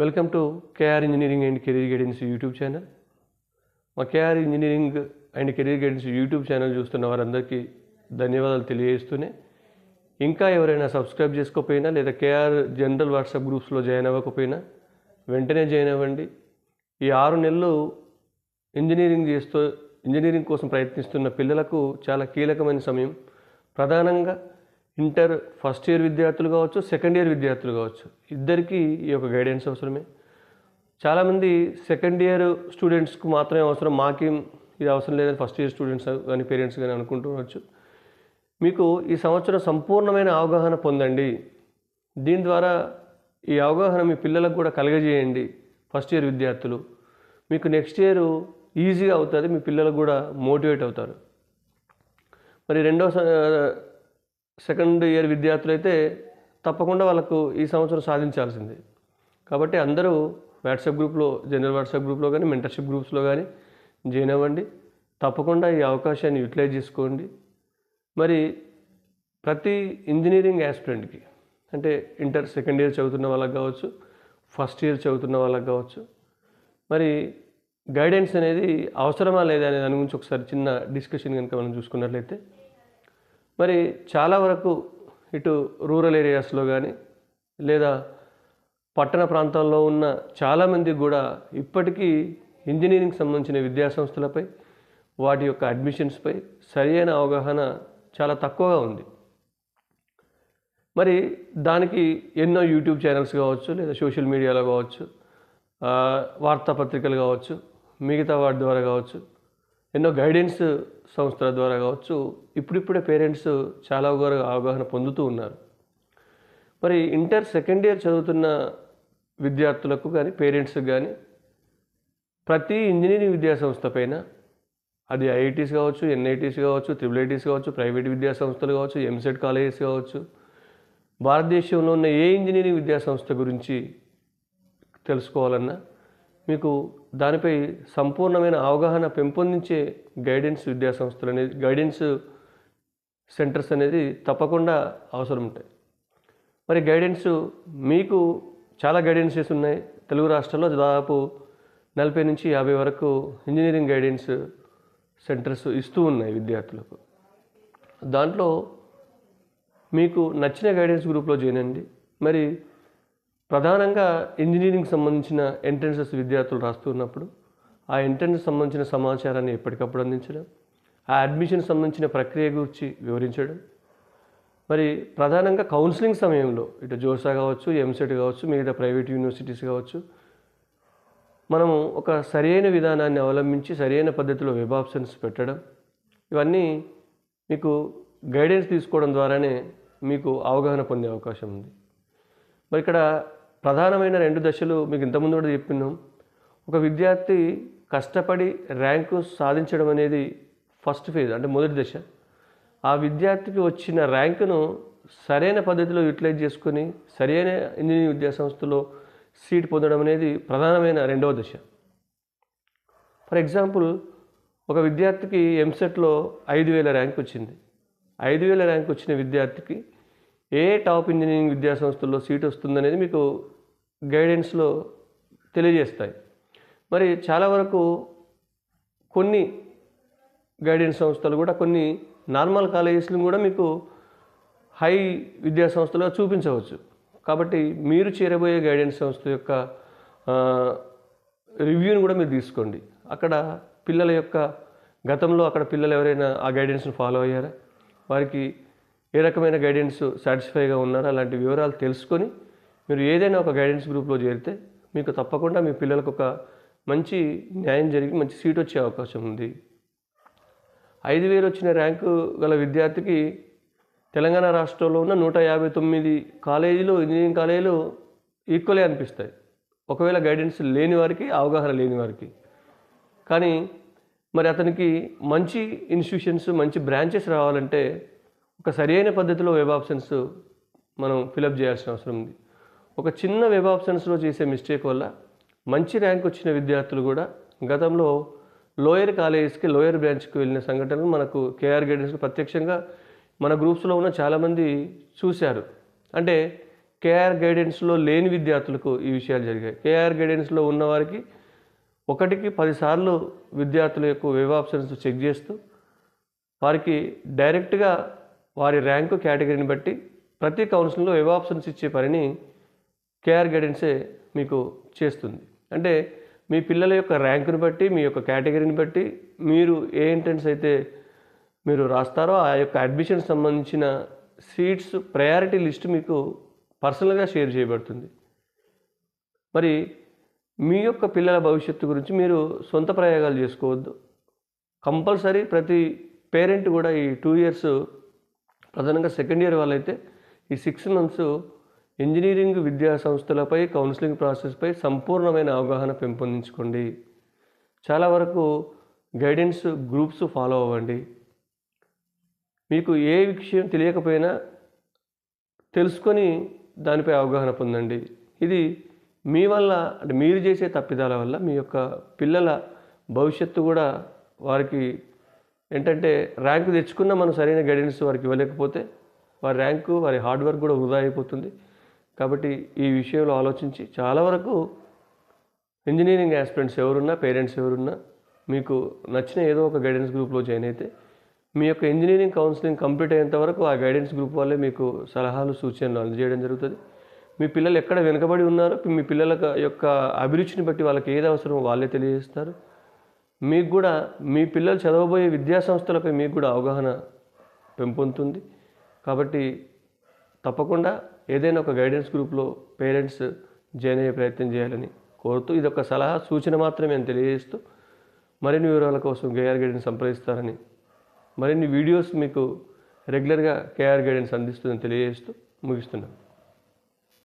Welcome to KR engineering and career guidance YouTube channel మా KR engineering and career guidance YouTube channel చూస్తున్న వారందరికీ ధన్యవాదాలు తెలియజేస్తూనే ఇంకా ఎవరైనా సబ్స్క్రైబ్ చేసుకోకపోయినా లేదా కేఆర్ జనరల్ వాట్సాప్ గ్రూప్స్లో జాయిన్ అవ్వకపోయినా వెంటనే జాయిన్ అవ్వండి. ఈ ఆరు నెలలు ఇంజనీరింగ్ చేస్తూ ఇంజనీరింగ్ కోసం ప్రయత్నిస్తున్న పిల్లలకు చాలా కీలకమైన సమయం. ప్రధానంగా ఇంటర్ ఫస్ట్ ఇయర్ విద్యార్థులు కావచ్చు సెకండ్ ఇయర్ విద్యార్థులు కావచ్చు. ఇద్దరికీ ఈ యొక్క గైడెన్స్ అవసరమే. చాలామంది సెకండ్ ఇయర్ స్టూడెంట్స్కు మాత్రమే అవసరం. మాకేం ఇది అవసరం లేదని ఫస్ట్ ఇయర్ స్టూడెంట్స్ కానీ పేరెంట్స్ కానీ అనుకుంటుండొచ్చు మీకు ఈ సంవత్సరం సంపూర్ణమైన అవగాహన పొందండి. దీని ద్వారా ఈ అవగాహన మీ పిల్లలకు కూడా కలగజేయండి ఫస్ట్ ఇయర్ విద్యార్థులు. మీకు నెక్స్ట్ ఇయర్ ఈజీగా అవుతుంది మీ పిల్లలకు కూడా మోటివేట్ అవుతారు. మరి రెండో సెకండ్ ఇయర్ విద్యార్థులు అయితే తప్పకుండా వాళ్ళకు ఈ సంవత్సరం సాధించాల్సిందే. కాబట్టి అందరూ వాట్సాప్ గ్రూప్లో జనరల్ వాట్సాప్ గ్రూప్లో కానీ మెంటర్షిప్ గ్రూప్స్లో కానీ జాయిన్ అవ్వండి. తప్పకుండా ఈ అవకాశాన్ని యూటిలైజ్ చేసుకోండి. మరి ప్రతి ఇంజనీరింగ్ యాస్పిరెంట్కి అంటే ఇంటర్ సెకండ్ ఇయర్ చదువుతున్న వాళ్ళకి కావచ్చు ఫస్ట్ ఇయర్ చదువుతున్న వాళ్ళకి కావచ్చు మరి గైడెన్స్ అనేది అవసరమా లేదా అనే దాని గురించి ఒకసారి చిన్న డిస్కషన్ కనుక మనం చూసుకున్నట్లయితే మరి చాలా వరకు ఇటు రూరల్ ఏరియాస్లో కానీ లేదా పట్టణ ప్రాంతాల్లో ఉన్న చాలామంది కూడా ఇప్పటికీ ఇంజనీరింగ్ సంబంధించిన విద్యాసంస్థలపై వాటి యొక్క అడ్మిషన్స్పై సరియైన అవగాహన చాలా తక్కువగా ఉంది. మరి దానికి ఎన్నో యూట్యూబ్ ఛానల్స్ కావచ్చు లేదా సోషల్ మీడియాలో కావచ్చు వార్తాపత్రికలు కావచ్చు మిగతా వాటి ద్వారా కావచ్చు ఎన్నో గైడెన్స్ సంస్థల ద్వారా కావచ్చు ఇప్పుడిప్పుడే పేరెంట్స్ చాలా వరకు అవగాహన పొందుతూ ఉన్నారు. మరి ఇంటర్ సెకండ్ ఇయర్ చదువుతున్న విద్యార్థులకు కానీ పేరెంట్స్కి కానీ ప్రతి ఇంజనీరింగ్ విద్యాసంస్థ పైన అది ఐఐటీస్ కావచ్చు ఎన్ఐటీస్ కావచ్చు త్రిబుల్ ఐటీస్ కావచ్చు ప్రైవేట్ విద్యా సంస్థలు కావచ్చు ఎంసెట్ కాలేజెస్ కావచ్చు భారతదేశంలో ఉన్న ఏ ఇంజనీరింగ్ విద్యా సంస్థ గురించి తెలుసుకోవాలన్నా మీకు దానిపై సంపూర్ణమైన అవగాహన పెంపొందించే గైడెన్స్ విద్యా సంస్థలు అనేది గైడెన్స్ సెంటర్స్ అనేది తప్పకుండా అవసరం ఉంటాయి. మరి గైడెన్స్ మీకు చాలా గైడెన్సెస్ ఉన్నాయి. తెలుగు రాష్ట్రాల్లో దాదాపు నలభై నుంచి యాభై వరకు ఇంజనీరింగ్ గైడెన్స్ సెంటర్స్ ఇస్తూ ఉన్నాయి విద్యార్థులకు. దాంట్లో మీకు నచ్చిన గైడెన్స్ గ్రూప్లో జాయిన్ అండి మరి ప్రధానంగా ఇంజనీరింగ్ సంబంధించిన ఎంట్రన్సెస్ విద్యార్థులు రాస్తున్నప్పుడు ఆ ఎంట్రన్స్ సంబంధించిన సమాచారాన్ని ఎప్పటికప్పుడు అందించడం ఆ అడ్మిషన్ సంబంధించిన ప్రక్రియ గురించి వివరించడం. మరి ప్రధానంగా కౌన్సిలింగ్ సమయంలో ఇటు జోసా కావచ్చు ఎంసెట్ కావచ్చు మిగతా ప్రైవేట్ యూనివర్సిటీస్ కావచ్చు మనము ఒక సరైన విధానాన్ని అవలంబించి సరైన పద్ధతిలో వెబ్ ఆప్షన్స్ పెట్టడం. ఇవన్నీ మీకు గైడెన్స్ తీసుకోవడం ద్వారానే మీకు అవగాహన పొందే అవకాశం ఉంది. మరి ఇక్కడ ప్రధానమైన రెండు దశలు మీకు ఇంతకుముందు కూడా చెప్పినాం. ఒక విద్యార్థి కష్టపడి ర్యాంకు సాధించడం అనేది ఫస్ట్ ఫేజ్ అంటే మొదటి దశ. ఆ విద్యార్థికి వచ్చిన ర్యాంకును సరైన పద్ధతిలో యూటిలైజ్ చేసుకొని సరైన ఇంజనీరింగ్ విద్యా సంస్థలో సీట్ పొందడం అనేది ప్రధానమైన రెండవ దశ. ఫర్ ఎగ్జాంపుల్ ఒక విద్యార్థికి ఎంసెట్లో ఐదు వేల ర్యాంక్ వచ్చింది. ఐదు వేల ర్యాంక్ వచ్చిన విద్యార్థికి ఏ టాప్ ఇంజనీరింగ్ విద్యా సంస్థల్లో సీట్ వస్తుందనేది మీకు గైడెన్స్లో తెలియజేస్తాయి. మరి చాలా వరకు కొన్ని గైడెన్స్ సంస్థలు కూడా కొన్ని నార్మల్ కాలేజెస్లు కూడా మీకు హై విద్యా సంస్థలుగా చూపించవచ్చు. కాబట్టి మీరు చేరబోయే గైడెన్స్ సంస్థ యొక్క రివ్యూని కూడా మీరు తీసుకోండి. అక్కడ పిల్లల యొక్క గతంలో అక్కడ పిల్లలు ఎవరైనా ఆ గైడెన్స్ని ఫాలో అయ్యారా? వారికి ఏ రకమైన గైడెన్స్ సాటిస్ఫైగా ఉన్నారా అలాంటి వివరాలు తెలుసుకొని మీరు ఏదైనా ఒక గైడెన్స్ గ్రూప్లో చేరితే మీకు తప్పకుండా మీ పిల్లలకు ఒక మంచి న్యాయం జరిగి మంచి సీట్ వచ్చే అవకాశం ఉంది. ఐదు వేలు వచ్చిన ర్యాంకు గల విద్యార్థికి తెలంగాణ రాష్ట్రంలో ఉన్న నూట యాభై తొమ్మిది కాలేజీలు ఇంజనీరింగ్ కాలేజీలు ఈక్వలే అనిపిస్తాయి. ఒకవేళ గైడెన్స్ లేని వారికి అవగాహన లేని వారికి. కానీ మరి అతనికి మంచి ఇన్స్టిట్యూషన్స్ మంచి బ్రాంచెస్ రావాలంటే ఒక సరైన పద్ధతిలో వెబ్ ఆప్షన్స్ మనం ఫిలప్ చేయాల్సిన అవసరం ఉంది. ఒక చిన్న వెబ్ ఆప్షన్స్లో చేసే మిస్టేక్ వల్ల మంచి ర్యాంక్ వచ్చిన విద్యార్థులు కూడా గతంలో లోయర్ కాలేజెస్కి లోయర్ బ్రాంచ్కి వెళ్ళిన సంఘటనలు మనకు కేఆర్ గైడెన్స్కి ప్రత్యక్షంగా మన గ్రూప్స్లో ఉన్న చాలామంది చూశారు. అంటే కేఆర్ గైడెన్స్లో లేని విద్యార్థులకు ఈ విషయాలు జరిగాయి. కేఆర్ గైడెన్స్లో ఉన్నవారికి ఒకటికి పదిసార్లు విద్యార్థుల యొక్క వెబ్ ఆప్షన్స్ చెక్ చేస్తూ వారికి డైరెక్ట్గా వారి ర్యాంకు కేటగిరీని బట్టి ప్రతి కౌన్సిల్లో వెబ్ ఆప్షన్స్ ఇచ్చే పనిని కేఆర్ గైడెన్సే మీకు చేస్తుంది. అంటే మీ పిల్లల యొక్క ర్యాంకుని బట్టి మీ యొక్క కేటగిరీని బట్టి మీరు ఏ ఎంట్రన్స్ అయితే మీరు రాస్తారో ఆ యొక్క అడ్మిషన్ సంబంధించిన సీట్స్ ప్రయారిటీ లిస్ట్ మీకు పర్సనల్గా షేర్ చేయబడుతుంది. మరి మీ యొక్క పిల్లల భవిష్యత్తు గురించి మీరు సొంత ప్రయోగాలు చేసుకోవద్దు. కంపల్సరీ ప్రతి పేరెంట్ కూడా ఈ టూ ఇయర్స్ ప్రధానంగా సెకండ్ ఇయర్ వాళ్ళైతే ఈ సిక్స్ మంత్స్ ఇంజనీరింగ్ విద్యా సంస్థలపై కౌన్సిలింగ్ ప్రాసెస్పై సంపూర్ణమైన అవగాహన పెంపొందించుకోండి. చాలా వరకు గైడెన్స్ గ్రూప్స్ ఫాలో అవ్వండి. మీకు ఏ విషయం తెలియకపోయినా తెలుసుకొని దానిపై అవగాహన పొందండి. ఇది మీ వల్ల అంటే మీరు చేసే తప్పిదాల వల్ల మీ యొక్క పిల్లల భవిష్యత్తు కూడా వారికి ఏంటంటే ర్యాంకు తెచ్చుకున్న మనం సరైన గైడెన్స్ వారికి ఇవ్వలేకపోతే వారి ర్యాంకు వారి హార్డ్ వర్క్ కూడా వృధా అయిపోతుంది. కాబట్టి ఈ విషయంలో ఆలోచించి చాలా వరకు ఇంజనీరింగ్ ఆస్పిరెంట్స్ ఎవరున్నా పేరెంట్స్ ఎవరున్నా మీకు నచ్చిన ఏదో ఒక గైడెన్స్ గ్రూప్లో జాయిన్ అయితే మీ యొక్క ఇంజనీరింగ్ కౌన్సిలింగ్ కంప్లీట్ అయ్యేంత వరకు ఆ గైడెన్స్ గ్రూప్ వాళ్ళే మీకు సలహాలు సూచనలు అందజేయడం జరుగుతుంది. మీ పిల్లలు ఎక్కడ వెనుకబడి ఉన్నారో మీ పిల్లల యొక్క అభిరుచిని బట్టి వాళ్ళకి ఏది అవసరమో వాళ్ళే తెలియజేస్తారు. మీకు కూడా మీ పిల్లలు చదవబోయే విద్యా సంస్థలపై మీకు కూడా అవగాహన పెంపొందుతుంది. కాబట్టి తప్పకుండా ఏదైనా ఒక గైడెన్స్ గ్రూప్లో పేరెంట్స్ జాయిన్ అయ్యే ప్రయత్నం చేయాలని కోరుతూ ఇది ఒక సలహా సూచన మాత్రమే నేను తెలియజేస్తూ మరిన్ని వివరాల కోసం కేఆర్ గైడెన్స్ సంప్రదిస్తారని మరిన్ని వీడియోస్ మీకు రెగ్యులర్గా కేఆర్ గైడెన్స్ అందిస్తుందని తెలియజేస్తూ ముగిస్తున్నాను.